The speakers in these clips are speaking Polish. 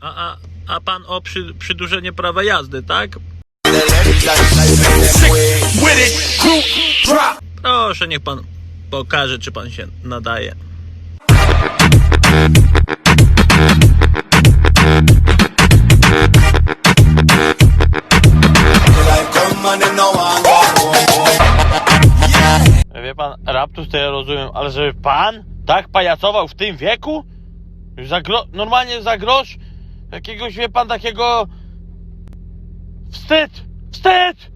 A, a, a pan o przy, przydłużenie prawa jazdy, tak? Proszę, niech pan pokaże, czy pan się nadaje. Wie pan, raptus to ja rozumiem, ale żeby pan tak pajacował w tym wieku? Za gro... Normalnie za grosz? Jakiegoś, wie pan, takiego... Wstyd! Wstyd!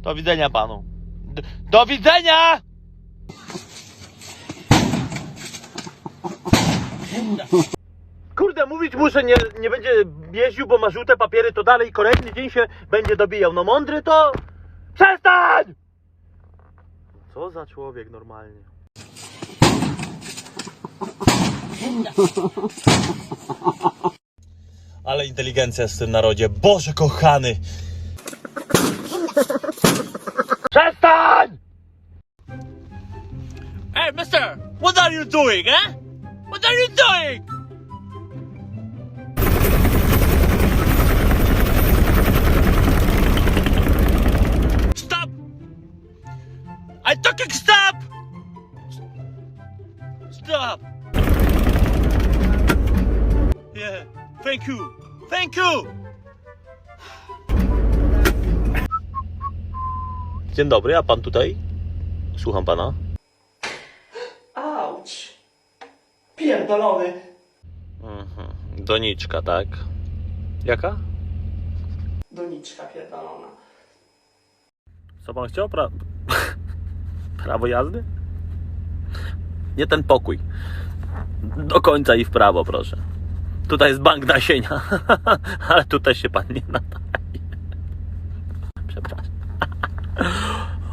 Do widzenia panu. D- do widzenia! Kurde, mówić muszę, nie, nie będzie jeździł, bo ma żółte papiery, to dalej kolejny dzień się będzie dobijał. No mądry to... Przestań! Co za człowiek normalnie. Ale inteligencja jest w tym narodzie. Boże kochany! Przestań! Hey, mister! What are you doing, eh? What are you doing? Stop! I talking stop! Stop! Yeah, thank you! Thank you! Dzień dobry, a pan tutaj? Słucham pana. Auć. Pierdolony. Mhm. Doniczka, tak? Jaka? Doniczka pierdolona. Co pan chciał? Pra... Prawo jazdy? Nie ten pokój. Do końca i w prawo, proszę. Tutaj jest bank nasienia, ale tutaj się pan nie nadaje. Przepraszam.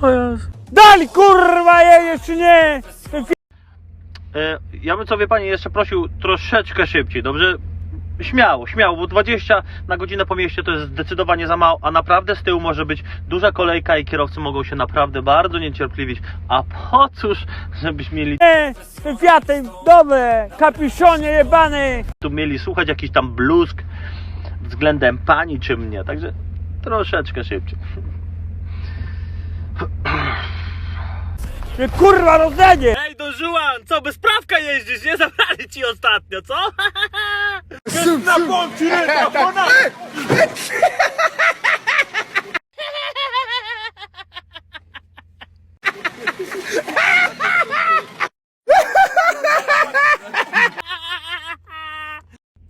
O Jezu. Dali kurwa jedziesz czy nie? E, ja bym co wie pani jeszcze prosił troszeczkę szybciej, dobrze? Śmiało, śmiało, bo 20 na godzinę po mieście to jest zdecydowanie za mało, a naprawdę z tyłu może być duża kolejka i kierowcy mogą się naprawdę bardzo niecierpliwić. A po cóż, żebyś mieli te Fiaty dobre, kapiszonie jebany. tu mieli słuchać jakiś tam bluzg względem pani czy mnie, także troszeczkę szybciej. Kurwa rozdanie. Ej, do Żuan, co, bez prawka jeździsz, nie? Zabrali ci ostatnio, co? Na kontynent, ponad.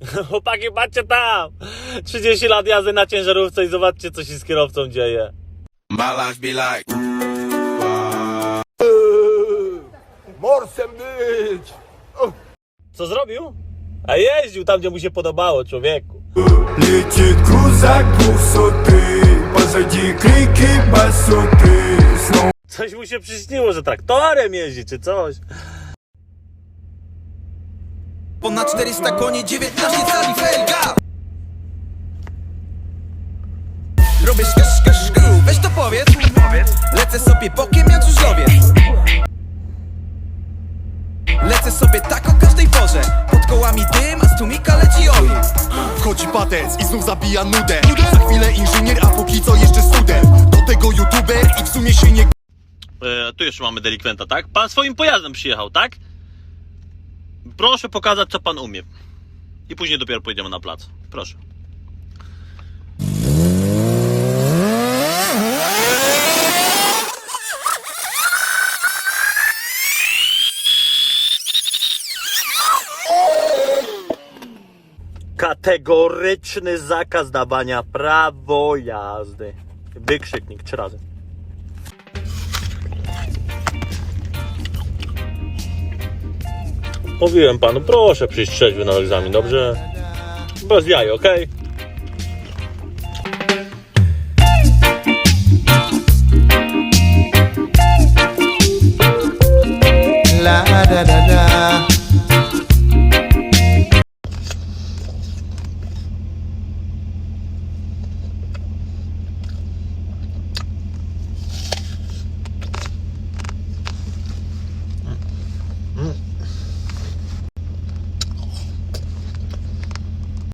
Chłopaki, patrzcie tam! 30 lat jazdy na ciężarówce i zobaczcie, co się z kierowcą dzieje. My life be like. Morsem być! Co zrobił? A jeździł tam, gdzie mu się podobało, człowieku. Leci kruzak dwusoty, pozadzi kriki basoty. Coś mu się przyśniło, że traktorem jeździ, czy coś. Ponad 400 koni, 19 cali felga. Robisz kasz, kasz, weź to powiedz. Lecę sobie po patec i znów zabija nudę Za chwilę inżynier, a póki co jeszcze student Do tego youtuber i w sumie się nie E, tu jeszcze mamy delikwenta, tak? Pan swoim pojazdem przyjechał, tak? Proszę pokazać, co pan umie. I później dopiero pojedziemy na plac. Proszę. Kategoryczny zakaz dawania prawo jazdy. Wykrzyknik trzy razy. Mówiłem panu, proszę przyjść trzeźwy na egzamin, dobrze? Bez jaj, okej? La